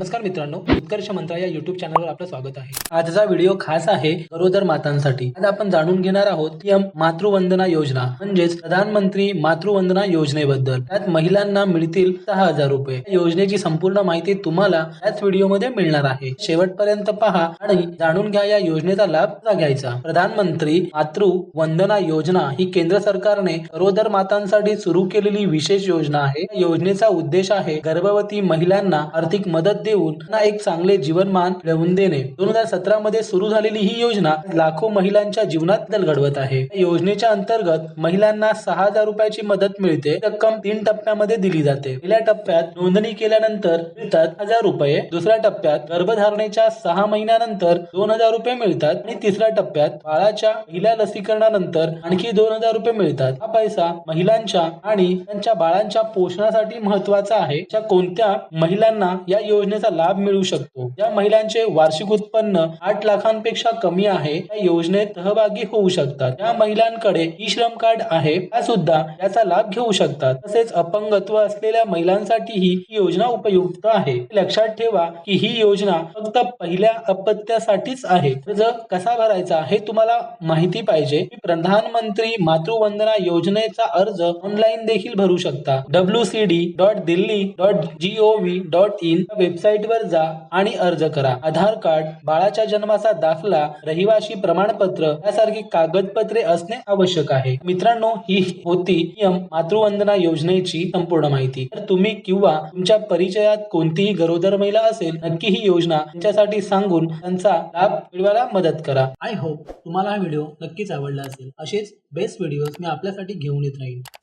नमस्कार मित्रांनो उत्कर्ष मंत्रा या युट्यूब चॅनलवर आपलं स्वागत आहे. आजचा व्हिडिओ खास आहे गरोदर मातांसाठी. आज आपण जाणून घेणार आहोत की मातृवंदना योजना म्हणजेच प्रधानमंत्री मातृवंदना योजनेबद्दल. त्यात महिलांना मिळतील सहा हजार रुपये. या योजनेची संपूर्ण माहिती तुम्हाला याच व्हिडिओमध्ये मिळणार आहे. शेवटपर्यंत पहा आणि जाणून घ्या या योजनेचा लाभ कसा घ्यायचा. प्रधानमंत्री मातृ वंदना योजना ही केंद्र सरकारने गरोदर मातांसाठी सुरू केलेली विशेष योजना आहे. या योजनेचा उद्देश आहे गर्भवती महिलांना आर्थिक मदत देऊन त्यांना एक चांगले जीवनमान मिळवून देणे. दोन हजार सतरा मध्ये सुरू झालेली ही योजना लाखो महिलांच्या जीवनात बदल घडवत आहे योजनेच्या अंतर्गत महिलांना सहा हजार रुपयाची मदत मिळते. रक्कम तीन टप्प्यामध्ये दिली जाते. पहिल्या टप्प्यात नोंदणी केल्यानंतर मिळतात हजार रुपये. दुसऱ्या टप्प्यात गर्भधारणेच्या सहा महिन्यानंतर दोन हजार रुपये मिळतात. आणि तिसऱ्या टप्प्यात बाळाच्या पहिल्या लसीकरणानंतर आणखी दोन हजार रुपये मिळतात. हा पैसा महिलांच्या आणि त्यांच्या बाळांच्या पोषणासाठी महत्त्वाचा आहे. कोणत्या महिलांना या योजनेचा लाभ मिळू शकतो. ज्या महिलांचे वार्षिक उत्पन्न आठ लाखांपेक्षा कमी आहे. या योजनेत सहभागी होऊ शकतात. या महिलांकडे ई श्रम कार्ड आहे. त्या सुद्धा याचा लाभ घेऊ शकतात. तसेच अपंगत्व असलेल्या महिलांसाठीही ही योजना उपयुक्त आहे. लक्षात ठेवा की ही योजना फक्त पहिल्या अपत्यासाठीच आहे. अर्ज कसा भरायचा हे तुम्हाला माहिती पाहिजे. प्रधानमंत्री मातृवंदना योजनेचा अर्ज ऑनलाईन देखील भरू शकता. W C D dot Delhi dot G O V dot in website वर जा आणि अर्ज करा. आधार कार्ड बाळाच्या जन्माचा दाखला रहिवाशी प्रमाणपत्र यासारखी कागदपत्रे असणे आवश्यक आहे. मित्रांनो ही होती पीएम मातृवंदना योजनेची संपूर्ण माहिती. तर तुम्ही किंवा तुमच्या परिचयात कोणतीही गरोदर महिला असेल नक्की ही योजना त्यांच्यासाठी सांगून त्यांचा लाभ मिळवायला मदत करा. आय होप तुम्हाला हा व्हिडिओ नक्कीच आवडला असेल. असेच बेस्ट व्हिडिओ मी आपल्यासाठी घेऊन येत राहीन.